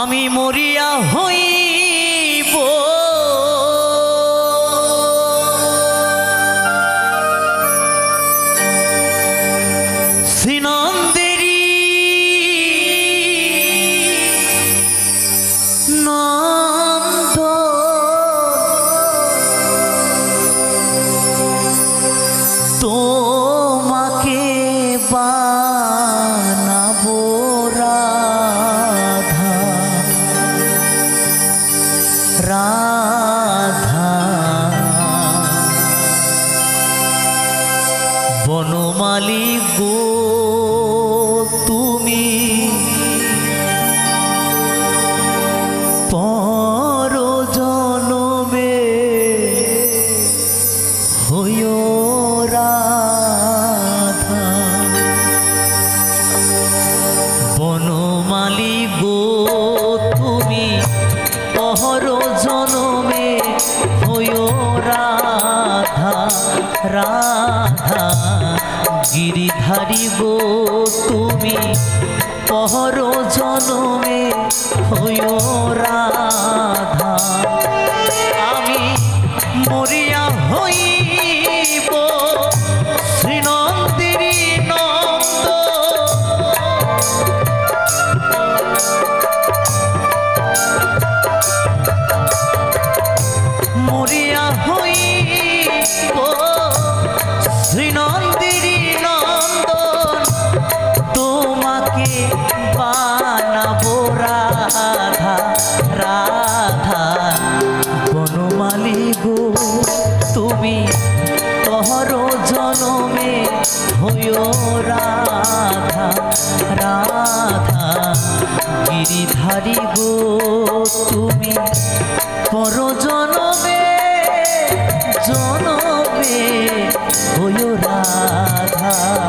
আমি মরিয়া হইব। শ্রীনন্দেরি নন্দ। তোমাকে বানাবো পহর জনমে হইও রাধা রাধা। গিরিধারি গো তুমি পহর জনমে হইও রাধা। আমি মরিয়া জনমে হইও রাধা রাধা। গিরিধারি গো তুমি পর জনমে জনমে হইও রাধা।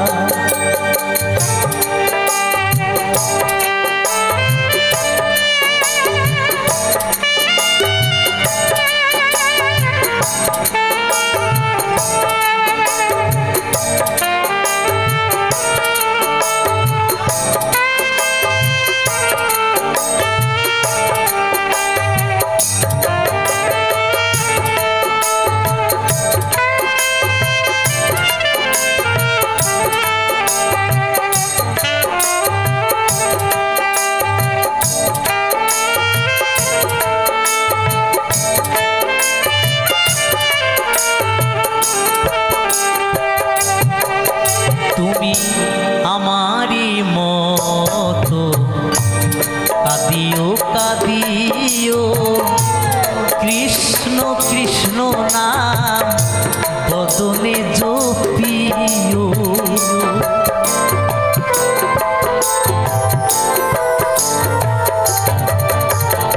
কাঁদিও কাঁদিও কৃষ্ণ কৃষ্ণ নাম বদনে জপিও।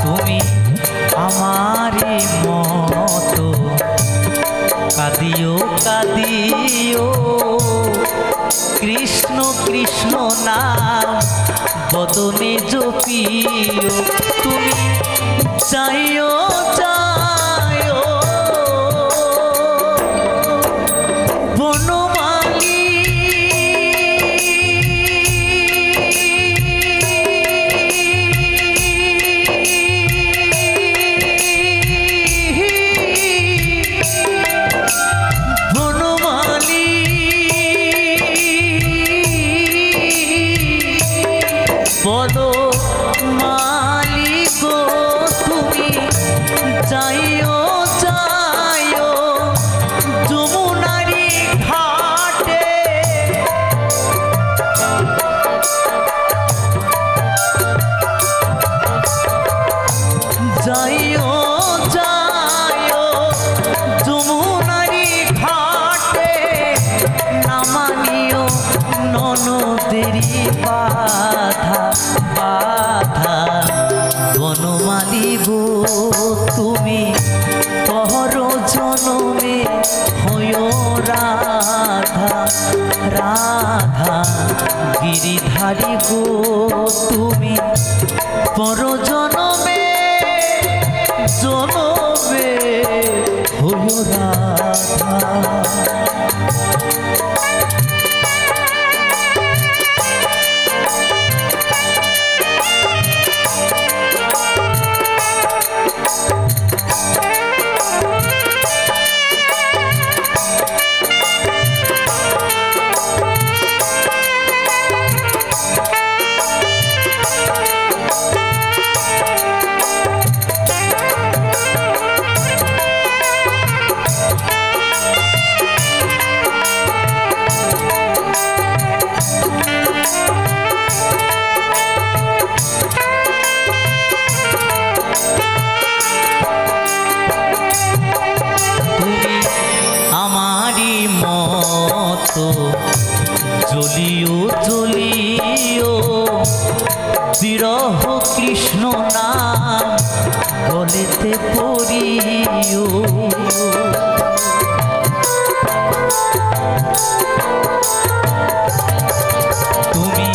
তুমি আমারই মতো কাঁদিও কাঁদিও। কৃষ্ণ কৃষ্ণ নাম বদনে জপিও তুমি চাইও চাইও 我走 গিরিধারী গো তুমি পর জনমে জনমে হইও রাধা জ্বলিও জ্বলিও বিরহ কৃষ্ণ নাম গলেতে পড়িও। তুমি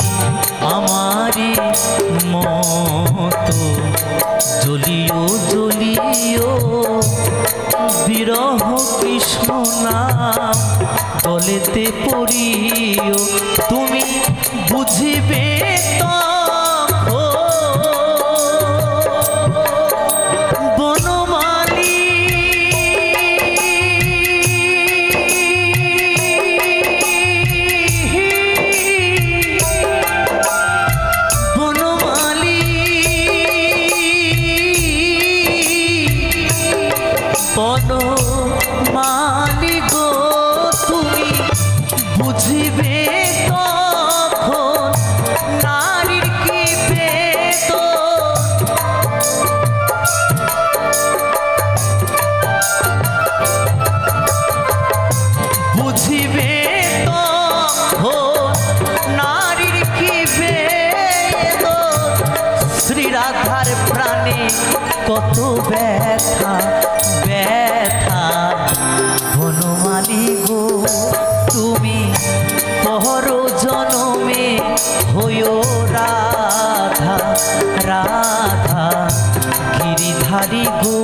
আমারই মতো জ্বলিও জ্বলিও বিরহ কৃষ্ণ গলেতে পড়িও তুমি বুঝিবে তখন কত ব্যথা ব্যথা। হনুমালি গো, তুমি পহর জনমে হইও রাধা রাধা। গিরিধারী গো,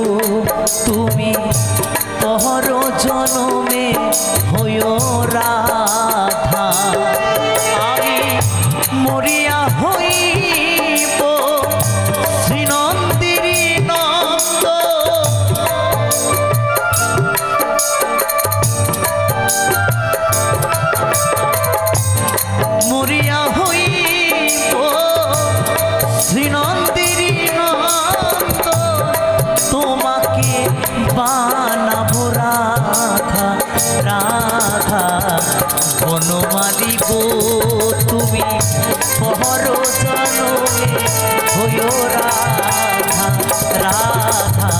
তুমি পহর জনমে হইও রাধা। আমি মরিয়া হইব তোমাকে বানাবো রাধা রাধা। বনমালী গো, তুমি পহর জনমে হইও রাধা রাধা।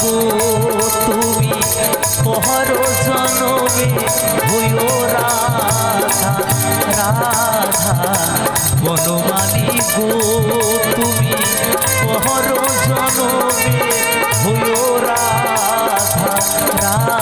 গো, তুমি পহর জনমে হইও রাধা বনমালী গো তুমি পহর জনমে হইও রাধা রাধা